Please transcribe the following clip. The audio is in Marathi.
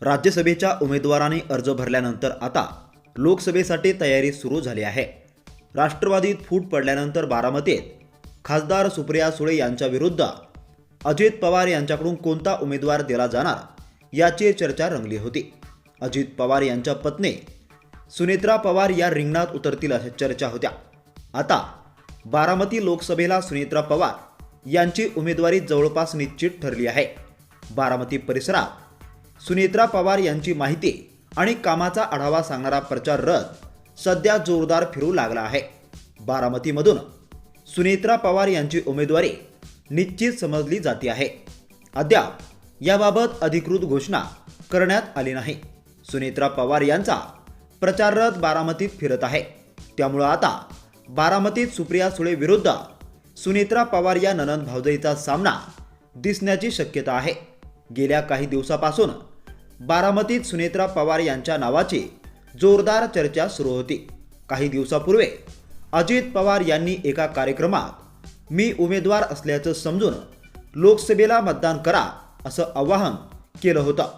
राज्यसभेच्या उमेदवारांनी अर्ज भरल्यानंतर आता लोकसभेसाठी तयारी सुरू झाली आहे. राष्ट्रवादीत फूट पडल्यानंतर बारामतीत खासदार सुप्रिया सुळे यांच्याविरुद्ध अजित पवार यांच्याकडून कोणता उमेदवार दिला जाणार याची चर्चा रंगली होती. अजित पवार यांच्या पत्नी सुनेत्रा पवार या रिंगणात उतरतील अशा चर्चा होत्या. आता बारामती लोकसभेला सुनेत्रा पवार यांची उमेदवारी जवळपास निश्चित ठरली आहे. बारामती परिसरात सुनेत्रा पवार यांची माहिती आणि कामाचा आढावा सांगणारा प्रचार रथ सध्या जोरदार फिरू लागला आहे. बारामतीमधून सुनेत्रा पवार यांची उमेदवारी निश्चित समजली जाते आहे. अद्याप याबाबत अधिकृत घोषणा करण्यात आली नाही. सुनेत्रा पवार यांचा प्रचार रथ बारामतीत फिरत आहे. त्यामुळं आता बारामतीत सुप्रिया सुळे विरुद्ध सुनेत्रा पवार या ननंद भावजईचा सामना दिसण्याची शक्यता आहे. गेल्या काही दिवसापासून बारामतीत सुनेत्रा पवार यांच्या नावाची जोरदार चर्चा सुरू होती. काही दिवसापूर्वी अजित पवार यांनी एका कार्यक्रमात मी उमेदवार असल्याचं समजून लोकसभेला मतदान करा असं आवाहन केलं होतं.